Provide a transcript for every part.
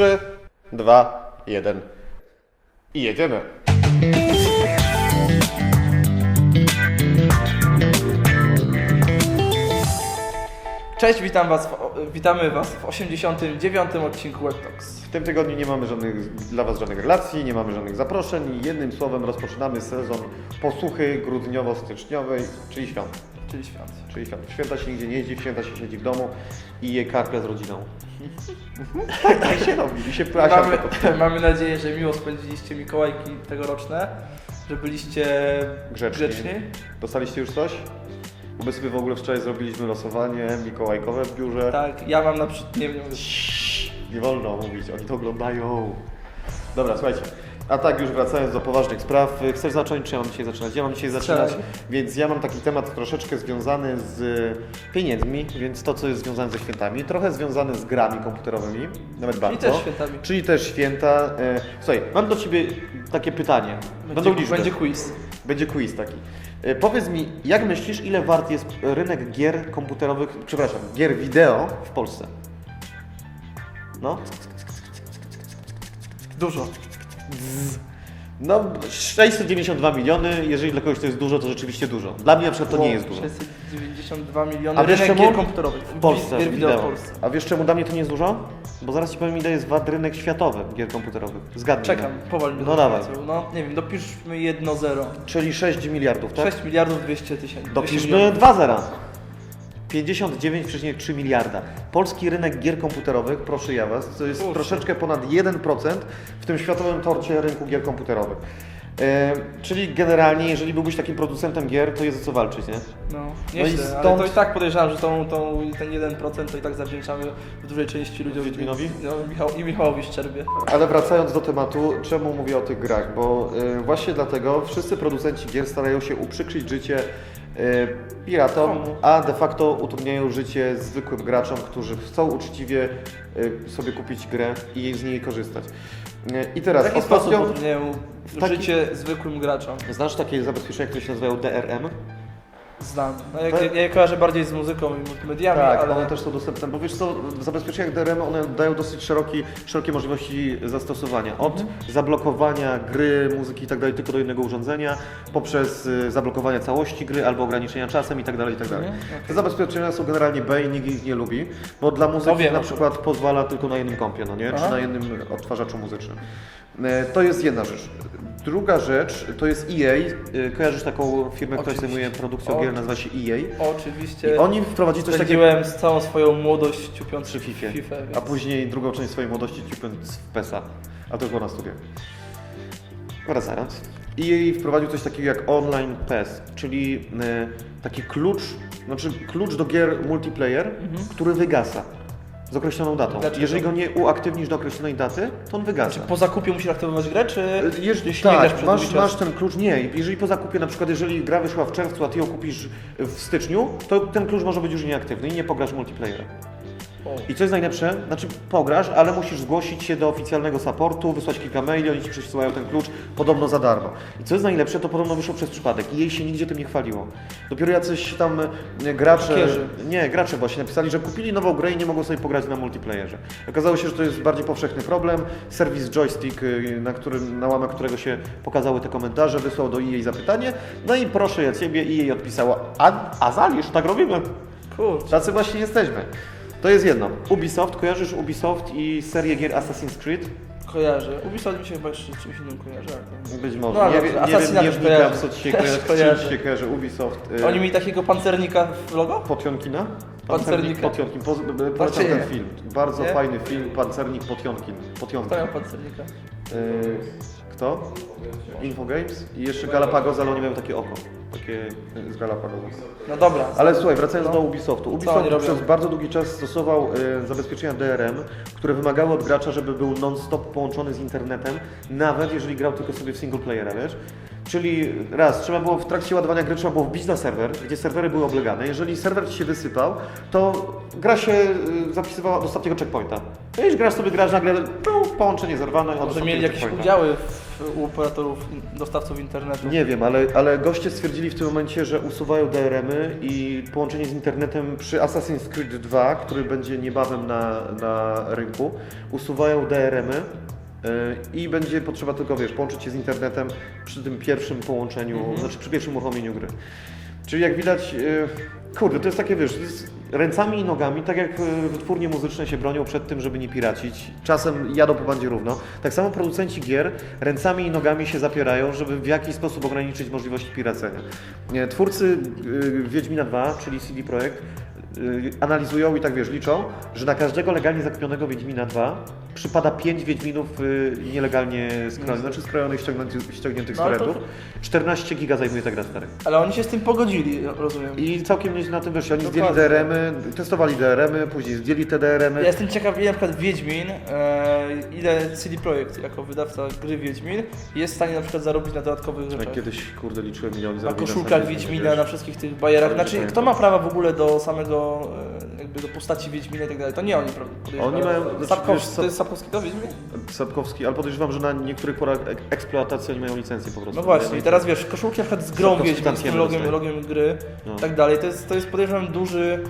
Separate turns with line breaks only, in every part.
3, 2, 1 i jedziemy.
Cześć, witam was w, witamy Was w 89. odcinku Web Talks.
W tym tygodniu nie mamy żadnych, dla Was żadnych relacji, nie mamy żadnych zaproszeń i jednym słowem rozpoczynamy sezon posłuchy grudniowo-styczniowej, czyli świąt.
Czyli świąt.
Czyli świąt. W Święta się nigdzie nie jeździ, w święta się siedzi w domu i je karpia z rodziną. tak, tak się robi. I się Asia
Mamy, mamy nadzieję, że miło spędziliście Mikołajki tegoroczne, że byliście
Grzeczni.
grzeczni.
Dostaliście już coś? Bo my sobie w ogóle wczoraj zrobiliśmy losowanie mikołajkowe w biurze.
Tak, ja mam na przykład, nie wiem,
Nie wolno mówić, oni to oglądają. Dobra, słuchajcie. A tak, już wracając do poważnych spraw, y, chcesz zacząć, czy ja mam dzisiaj zaczynać? Ja mam dzisiaj zaczynać, więc ja mam taki temat troszeczkę związany z pieniędzmi, więc to, co jest związane ze świętami, trochę związany z grami komputerowymi, nawet
i
bardzo.
też świętami.
Czyli też święta. E, Słuchaj, mam do Ciebie takie pytanie. Będą
Będzie,
liczby.
będzie quiz.
Będzie quiz taki. Powiedz mi, jak myślisz, ile wart jest rynek gier komputerowych, przepraszam, gier wideo w Polsce? No?
Dużo.
No, 692 miliony, jeżeli dla kogoś to jest dużo, to rzeczywiście dużo. Dla mnie na przykład to nie jest dużo.
692 miliony
A wiesz
rynek
czemu?
gier komputerowych.
W Polsce,
Gier wideo w
wideo.
Polsce.
A wiesz czemu dla mnie to nie jest dużo? Bo zaraz Ci powiem, ile jest wart rynek światowy gier komputerowych. Zgadnij.
Czekam, powoli.
No dawaj.
No, nie wiem, dopiszmy 1-0.
Czyli 6 miliardów, tak?
6 miliardów 200 tysięcy. 200
Dopiszmy
milionów.
2 zera. 59,3 miliarda. Polski rynek gier komputerowych, proszę ja Was, to jest troszeczkę ponad 1% w tym światowym torcie rynku gier komputerowych. E, czyli generalnie, jeżeli byłbyś takim producentem gier, to jest o co walczyć, nie?
No,
No i
nieźle, ale
stąd-
to i tak podejrzewam, że tą, tą, ten 1% to i tak zawdzięczamy w dużej części ludziom.
Wiedźminowi?
No, Michał, I Michałowi Szczerbie.
Ale wracając do tematu, czemu mówię o tych grach? Bo y, właśnie dlatego wszyscy producenci gier starają się uprzykrzyć życie piratom,
Komu?
a de facto utrudniają życie zwykłym graczom, którzy chcą uczciwie y, sobie kupić grę i z niej korzystać. Y, I
W
teraz
jaki sposób
ostatnio...
utrudniają
taki-
życie zwykłym graczom?
Znasz takie zabezpieczenia, które się nazywają DRM?
Znam. No, ja,
Tak?
ja, ja je kojarzę bardziej z muzyką i multimediami,
Tak,
ale
one też są dostępne, bo wiesz co, w zabezpieczeniach DRM one dają dosyć szeroki, szerokie możliwości zastosowania. Od zablokowania gry, muzyki i tak dalej tylko do jednego urządzenia, poprzez y, zablokowanie całości gry albo ograniczenia czasem i tak dalej, i tak dalej.
Mhm,
Te zabezpieczenia są generalnie B i nikt ich nie lubi, bo dla
To
muzyki
wiem,
na przykład pozwala tylko na jednym kompie, no nie?
Aha.
Czy na jednym odtwarzaczu muzycznym. E, To jest jedna rzecz. Druga rzecz to jest EA. Y, Kojarzysz taką firmę, która zajmuje produkcją
O,
gier, nazywa się EA.
oczywiście
I oni wprowadzili coś takiego
z całą swoją młodość ciupiąc
przy FIFA,
FIFA więc...
a później drugą część swojej młodości ciupiąc w PESA, a to było na studiach. Wracając. I wprowadził coś takiego jak online PES, czyli e, taki klucz, znaczy klucz do gier multiplayer, który wygasa z określoną datą.
Dlaczego?
Jeżeli go nie uaktywnisz do określonej daty, to on wygasa.
Czy po zakupie musisz aktywować grę, czy
Jeżeli,
jeśli nie grasz
tak,
przez
masz,
długi czas?
masz ten klucz, nie. Jeżeli po zakupie, na przykład jeżeli gra wyszła w czerwcu, a ty ją kupisz w styczniu, to ten klucz może być już nieaktywny i nie pograsz multiplayera. I co jest najlepsze? Znaczy pograsz, ale musisz zgłosić się do oficjalnego supportu, wysłać kilka maili, oni ci przesyłają ten klucz podobno za darmo. I co jest najlepsze, to podobno wyszło przez przypadek i jej się nigdzie tym nie chwaliło. Dopiero jacyś tam e, gracze, nie, gracze właśnie napisali, że kupili nową grę i nie mogą sobie pograć na multiplayerze. Okazało się, że to jest bardziej powszechny problem. Serwis Joystick, y, na, którym, na łamach którego się pokazały te komentarze, wysłał do EA zapytanie, no i proszę ja Ciebie, EA odpisała, a, a zalisz, tak robimy.
Kurczę.
Tacy właśnie jesteśmy. To jest jedno. Ubisoft, kojarzysz Ubisoft i serię gier Assassin's Creed?
Kojarzę. Ubisoft mi się chyba jeszcze z czymś innym kojarzy. ale
Być może.
No, ale
nie, wiem- nie
Assassina
wiem, nie
też
wnikam
kojarzę.
co Ci się
Też
kojarzy, z czym
kojarzę.
Ci się kojarzy Ubisoft. y,
Oni mieli takiego pancernika w logo?
Potionkina?
Pancernika.
Potionkin. Po, polecam
Znaczy
ten film. Bardzo
Nie?
fajny film. Pancernik Potionkin. Potionkin.
Kto miał pancernika?
Y, kto? Infogames i jeszcze Galapagos, ale oni mają takie oko. Takie y, z Galapagos.
No dobra.
Ale słuchaj, wracając
No.
do Ubisoftu.
oni
Ubisoft
robią?
przez bardzo długi czas stosował y, zabezpieczenia DRM, które wymagały od gracza, żeby był non-stop połączony z internetem, nawet jeżeli grał tylko sobie w single playera, wiesz? Czyli raz, trzeba było w trakcie ładowania gry trzeba było wbić na serwer, gdzie serwery były oblegane. Jeżeli serwer ci się wysypał, to gra się y, zapisywała do ostatniego checkpointa. No i grasz sobie, grasz nagle, tu, połączenie zerwane. od
Może
ostatniego
mieli jakieś
checkpointa.
udziały w, u operatorów, in- dostawców internetu.
Nie wiem, ale, ale goście stwierdzili w tym momencie, że usuwają DRM-y i połączenie z internetem przy Assassin's Creed 2, który będzie niebawem na, na rynku, usuwają DRM-y i będzie potrzeba tylko, wiesz, połączyć się z internetem przy tym pierwszym połączeniu,
Mhm.
znaczy przy pierwszym uruchomieniu gry. Czyli jak widać, y, kurde, to jest takie, wiesz, jest ręcami i nogami, tak jak y, wytwórnie muzyczne się bronią przed tym, żeby nie piracić. Czasem jadą po bandzie równo. Tak samo producenci gier ręcami i nogami się zapierają, żeby w jakiś sposób ograniczyć możliwości piracenia. Twórcy Wiedźmina 2, czyli CD Projekt, analizują i tak wiesz, liczą, że na każdego legalnie zakupionego Wiedźmina 2 przypada 5 Wiedźminów y, nielegalnie skrojonych, znaczy skrojonych, ściągniętych, ściągniętych z
No, ale to-
torrentów. 14 giga zajmuje ta gra stary.
Ale oni się z tym pogodzili, rozumiem.
I całkiem nieźle na tym wyszli. Oni
Dokładnie.
zdjęli DRM-y, testowali DRM-y, później zdjęli te DRM-y.
Ja jestem ciekaw, ile na przykład Wiedźmin, e, ile CD Projekt jako wydawca gry Wiedźmin jest w stanie na przykład zarobić na dodatkowych rzeczach.
kiedyś, kurde, liczyłem miliony
Na koszulkach Wiedźmina, na wszystkich tych bajerach. Znaczy, kto ma prawa w ogóle do samego, e, jakby do postaci Wiedźmina i tak dalej? To nie oni, prawda? podejrzewam.
Oni mają- znaczy,
Sapkowski,
wiesz co-
to jest Sapkowski to Wiedźmin?
Sapkowski, ale podejrzewam, że na niektórych porach ek- eksploatacji oni mają licencję po prostu.
No właśnie,
Nie?
i teraz wiesz, koszulki na przykład z grą Wiedźmin, z tym logiem, logiem gry
No.
i tak dalej. To jest, to jest podejrzewam duży...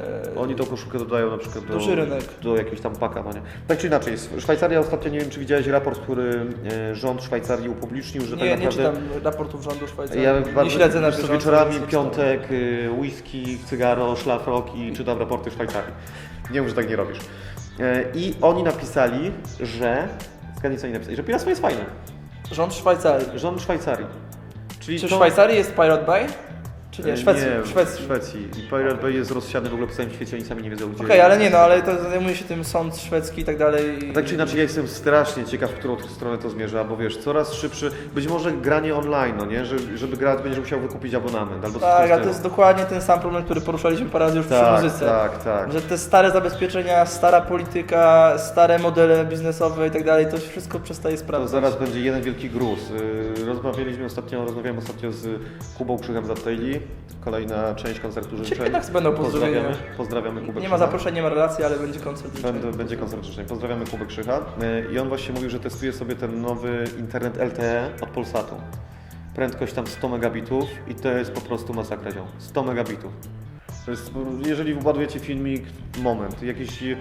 E,
Oni tą koszulkę dodają na przykład do,
Duży rynek.
do jakiegoś tam paka, no nie? Tak czy inaczej, Szwajcaria ostatnio, nie wiem czy widziałeś raport, który e, rząd Szwajcarii upublicznił, że
nie,
tak
nie
naprawdę...
czytam raportów rządu Szwajcarii.
Ja
nie śledzę na bieżąco,
wieczorami,
nie
piątek, y, whisky, cygaro, szlafrok i czytam raporty Szwajcarii. Nie wiem, że tak nie robisz. E, I oni napisali, że... Zgadnij co oni napisali, że piractwo jest fajne.
Rząd Szwajcarii.
Rząd Szwajcarii. Czyli
Czy w
to-
Szwajcarii jest Pirate Bay? Czy nie?
E,
Szwecji.
Nie,
w Szwecji.
Szwecji. I Pirate Bay jest rozsiany w ogóle po całym świecie, oni sami nie wiedzą gdzie.
Okej, ale nie no, ale to zajmuje się tym sąd szwedzki i tak dalej. i-
Tak czy inaczej, ja jestem strasznie ciekaw, w którą stronę to zmierza, bo wiesz, coraz szybszy, być może granie online, no nie, że, żeby grać będziesz musiał wykupić abonament albo
Tak, ale to jest dokładnie ten sam problem, który poruszaliśmy parę razy już przy
tak,
muzyce.
tak, tak.
Że te stare zabezpieczenia, stara polityka, stare modele biznesowe i tak dalej, to wszystko przestaje
To
sprawdzać.
zaraz będzie jeden wielki gruz. Yy, Rozmawialiśmy ostatnio, rozmawiałem ostatnio z Kubą Krzychem z Ateli. Kolejna część koncertu życzeń.
Ciekawe, jak będą pozdrowienia.
Pozdrawiamy, pozdrawiamy Kubę
Nie ma zaproszenia, nie ma relacji, ale będzie koncert. życzeń.
Będę, będzie koncert życzeń. Pozdrawiamy Kubę Krzycha. Yy, I on właśnie mówił, że testuje sobie ten nowy internet LTE od Polsatu. Prędkość tam 100 megabitów i to jest po prostu masakra ziom. 100 megabitów. To jest, jeżeli władujecie filmik, moment, jakiś y,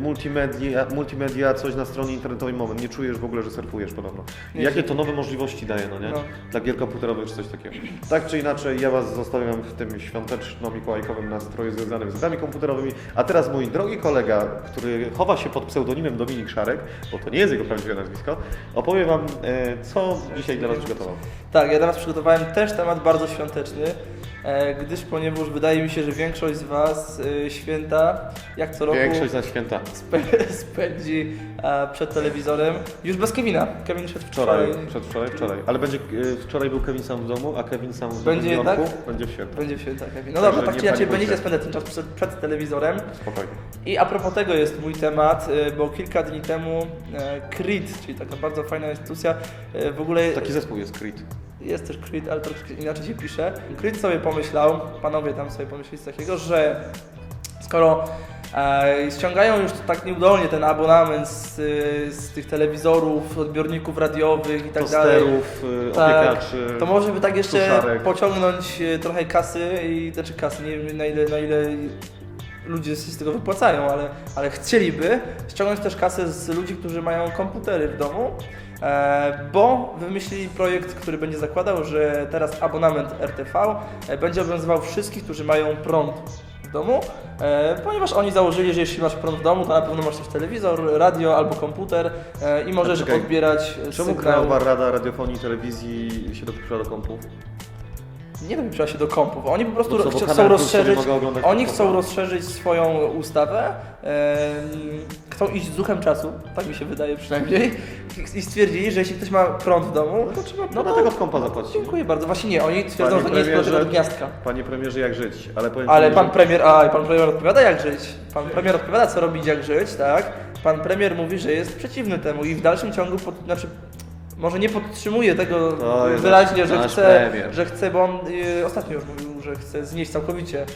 multimedia, multimedia, coś na stronie internetowej, moment, nie czujesz w ogóle, że surfujesz podobno.
Nie,
jakie to nowe możliwości daje, no nie?
No.
Dla gier komputerowych czy coś takiego. Tak czy inaczej, ja Was zostawiam w tym świąteczno-mikołajkowym nastroju związanym z grami komputerowymi, a teraz mój drogi kolega, który chowa się pod pseudonimem Dominik Szarek, bo to nie jest jego prawdziwe nazwisko, opowie Wam, e, co dzisiaj dla Was przygotował.
Tak, ja dla Was przygotowałem też temat bardzo świąteczny, gdyż ponieważ wydaje mi się, że większość z Was e, święta, jak co roku,
Większość na święta.
spę- spędzi e, przed telewizorem. Już bez Kevina. Kevin szedł
Wczoraj,
wczoraj.
przedwczoraj, wczoraj. Ale będzie, e, wczoraj był Kevin sam w domu, a Kevin sam w
Będzie
Jorku
jednak?
będzie w święta.
Będzie w święta Kevin. No
Także
dobra, tak inaczej będziecie spędzać ten czas przed, przed telewizorem.
Spokojnie.
I a propos tego jest mój temat, e, bo kilka dni temu e, CRIT, czyli taka bardzo fajna instytucja, e, w ogóle
Taki zespół jest Creed.
Jest też CRIT, ale troszkę inaczej się pisze. CRIT sobie pomyślał, panowie tam sobie pomyśleli coś takiego, że skoro e, ściągają już tak nieudolnie ten abonament z, z tych telewizorów, odbiorników radiowych i tak dalej,
Tosterów, y,
Tak,
opiekaczy.
to może by tak jeszcze
suszarek.
pociągnąć e, trochę kasy i znaczy kasy, nie wiem na ile, na ile ludzie się z tego wypłacają, ale, ale chcieliby ściągnąć też kasę z ludzi, którzy mają komputery w domu, e, bo wymyślili projekt, który będzie zakładał, że teraz abonament RTV e, będzie obowiązywał wszystkich, którzy mają prąd w domu, e, ponieważ oni założyli, że jeśli masz prąd w domu, to na pewno masz też telewizor, radio albo komputer i możesz
czekaj,
odbierać
Czemu
sygnał.
Krajowa Rada Radiofonii i Telewizji się dopuszcza do kompów?
Nie dopuszcza się do kompów. Oni po prostu
co,
chcia- chcą rozszerzyć. Oni chcą rozszerzyć swoją ustawę. em, chcą iść z duchem czasu, tak mi się wydaje przynajmniej. I stwierdzili, że jeśli ktoś ma prąd w domu,
No to trzeba
no
no tego kompa zapłacić.
dziękuję bardzo. Właśnie nie, oni twierdzą,
Panie
że to nie jest od gniazdka.
Panie premierze, jak żyć? Ale,
Ale pan
że-
premier, a pan premier odpowiada jak żyć. Pan premier odpowiada co robić jak żyć, tak? Pan premier mówi, że jest przeciwny temu i w dalszym ciągu, pod, znaczy może nie podtrzymuje tego
jest
wyraźnie, że chce,
premier.
że chce, bo on y, ostatnio już mówił, że chce znieść całkowicie.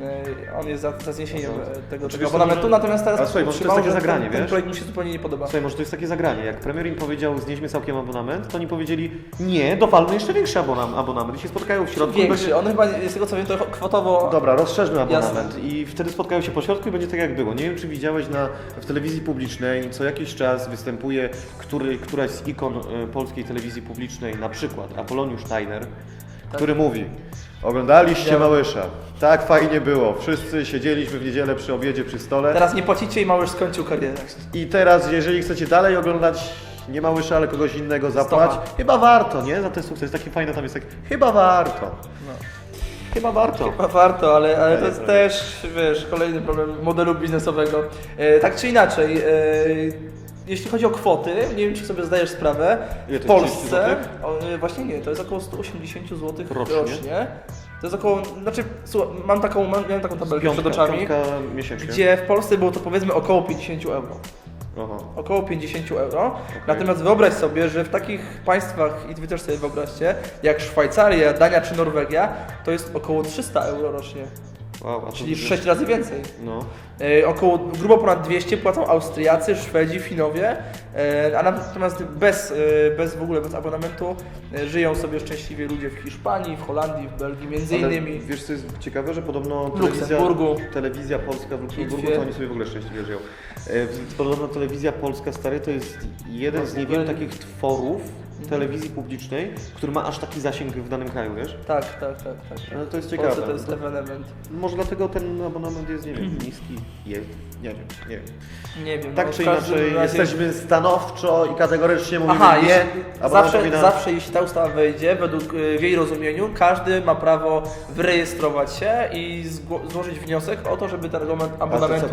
Y, on jest za, za zniesieniem
No.
e, tego, tego abonamentu,
może-
natomiast teraz
Ale słuchaj, może to jest takie zagranie,
ten, ten
wiesz?
projekt mi się zupełnie nie podoba.
Słuchaj, może to jest takie zagranie. Jak premier im powiedział, znieśmy całkiem abonament, to oni powiedzieli, nie, dowalmy jeszcze większy abonam- abonament. I się spotkają w środku.
Większy,
będzie-
on chyba, z tego co wiem, to kwotowo...
Dobra, rozszerzmy
Jasne.
abonament i wtedy spotkają się po środku i będzie tak jak było. Nie wiem, czy widziałeś na, w telewizji publicznej, co jakiś czas występuje który, któraś z ikon e, polskiej telewizji publicznej, na przykład Apoloniusz Steiner, który mówi Oglądaliście. Małysza, tak fajnie było, wszyscy siedzieliśmy w niedzielę przy obiedzie, przy stole
Teraz nie płacicie i Małysz skończył karierę.
i teraz jeżeli chcecie dalej oglądać nie Małysza, ale kogoś innego zapłać, chyba warto, nie? Za ten sukces, taki fajny tam jest tak, chyba warto,
No.
chyba warto.
Chyba warto, ale, ale to jest też, wiesz, kolejny problem modelu biznesowego. E, tak czy inaczej, e, jeśli chodzi o kwoty, nie wiem czy sobie zdajesz sprawę,
Ile
w
to jest, 30
Polsce,
złotych?
o, e, właśnie nie, to jest około 180 zł
Rocznie?
rocznie. To jest około, znaczy, słuchaj, mam taką, mam, miałem taką tabelkę przed oczami,
piątka miesięcznie.
gdzie w Polsce było to powiedzmy około 50 euro.
Aha.
Około 50 euro. Natomiast wyobraź sobie, że w takich państwach, i wy też sobie wyobraźcie, jak Szwajcaria, Dania czy Norwegia, to jest około 300 euro rocznie.
Wow, a to
Czyli w
będzie-
6 razy więcej.
No.
E, około grubo ponad 200 płacą Austriacy, Szwedzi, Finowie, e, a natomiast bez, e, bez w ogóle bez abonamentu e, żyją sobie szczęśliwie ludzie w Hiszpanii, w Holandii, w Belgii między
Ale
innymi.
wiesz co jest ciekawe, że podobno telewizja,
Luksemburgu.
telewizja polska w Luksemburgu,
Litwie.
to oni sobie w ogóle szczęśliwie żyją. E, Podobno telewizja polska stary to jest jeden z niewielu takich tworów telewizji publicznej, który ma aż taki zasięg w danym kraju, wiesz?
Tak, tak, tak, tak.
Ale to jest ciekawe.
To jest evenement.
Może dlatego ten abonament jest, nie wiem, niski, jest, nie wiem, nie wiem.
Nie wiem.
Tak
no,
czy inaczej,
razie-
jesteśmy stanowczo i kategorycznie mówimy
Aha,
nie.
jeśli, zawsze,
na-
zawsze jeśli ta ustawa wejdzie, według y, w jej rozumieniu, każdy ma prawo wyrejestrować się i złożyć wniosek o to, żeby ten abonamentu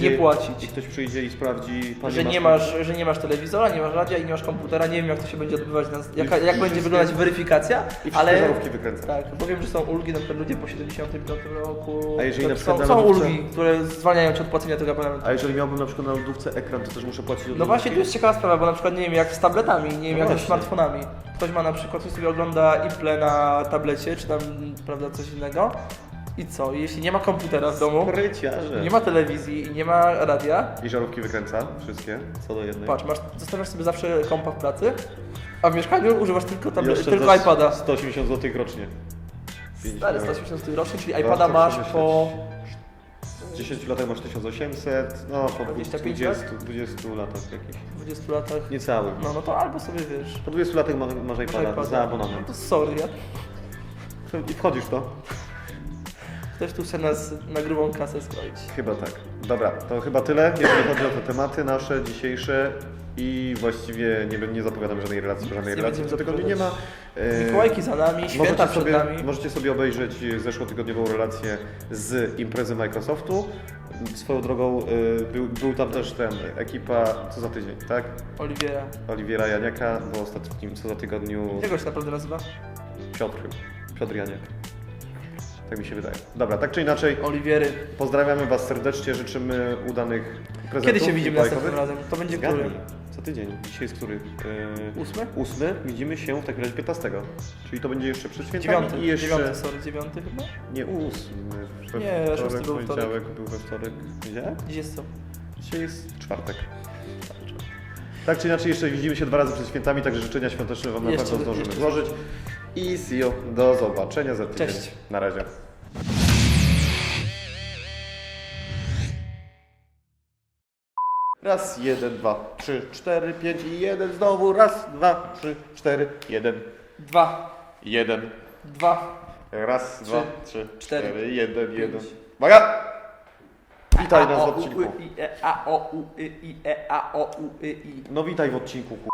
nie
i
płacić.
ktoś przyjdzie i sprawdzi,
Że nie, masz, że nie masz telewizora, nie masz radia i nie masz komputera, nie wiem jak to się będzie odbywać, na, jaka, jak będzie wyglądać weryfikacja,
I
ale
żarówki wykręca.
tak, bo wiem, że są ulgi, na przykład ludzie po 75 roku,
A jeżeli na przykład
są,
na
są
lodówce-
ulgi, które zwalniają Cię od płacenia tego abonamentu.
A jeżeli miałbym na przykład na lodówce ekran, to też muszę płacić od
No właśnie, tu jest ciekawa sprawa, bo na przykład nie wiem, jak z tabletami, nie wiem,
No
jak ze
właśnie.
smartfonami. Ktoś ma na przykład, ktoś sobie ogląda Iple na tablecie, czy tam, prawda, coś innego. I co? Jeśli nie ma komputera w domu,
Pryciarze.
nie ma telewizji i nie ma radia,
I żarówki wykręca, wszystkie, co do jednej.
patrz, masz, zostawiasz sobie zawsze kompa w pracy, a w mieszkaniu używasz tylko,
jeszcze
tylko iPada.
180 zł rocznie.
Stary, 180 zł rocznie, czyli iPada masz
przemyśleć.
po...
W 10 latach masz 1800, no po
25
20, 20 latach jakichś.
20 latach.
Niecałych.
No, no to albo sobie wiesz.
Po 20 latach ma- masz
masz
iPada
iPada.
za
No
abonament.
to sorry, ja
I wchodzisz w to?
Też tu chcę nas na grubą kasę skroić.
Chyba tak. Dobra, to chyba tyle, jeżeli chodzi o te tematy nasze dzisiejsze. I właściwie nie, nie zapowiadam żadnej relacji, żadnej
Nie
relacji w tym
będziemy
tygodniu nie ma. E,
Mikołajki za nami, święta
Możecie
przed
sobie,
nami.
możecie sobie obejrzeć zeszłotygodniową relację z imprezy Microsoftu. Swoją drogą y, był, był tam też ten, ekipa co za tydzień, tak?
Oliwiera.
Oliwiera Janiaka, bo ostatnim co za tygodniu
Jak go się naprawdę nazywa?
Piotr, Piotr Janiak. Tak mi się wydaje. Dobra, tak czy inaczej,
Oliwiery.
pozdrawiamy Was serdecznie, życzymy udanych prezentów.
Kiedy się widzimy następnym razem? To będzie
Zgadnij.
który?
Co tydzień. Dzisiaj jest który? Yy,
Ósmy?
ósmy. Widzimy się w takim razie 15. Czyli to będzie jeszcze przed świętami
Dziewiąty.
i jeszcze...
Dziewiąty, sorry, dziewiąty chyba?
Nie, ósmy. We
Nie, szósty
wtorek,
był wtorek.
poniedziałek, był we wtorek. Gdzie?
Dziś jest co?
Dzisiaj jest czwartek. Tak czy inaczej, jeszcze widzimy się dwa razy przed świętami, także życzenia świąteczne Wam na
Jeszcze-
pewno zdążymy
jeszcze-
złożyć. I see you. Do zobaczenia za tydzień.
Cześć.
Na razie. Raz, jeden, dwa, trzy, cztery, pięć i jeden znowu. Raz, dwa, trzy, cztery, jeden,
Dwa.
jeden.
Dwa.
Raz,
Trzy,
dwa, trzy,
cztery,
cztery, jeden, jeden. Uwaga! Witaj
A,
nas w
o, u,
odcinku.
y, i, e, A, O, U, y, i, e, A, O, U, y, i.
No witaj w odcinku, ku.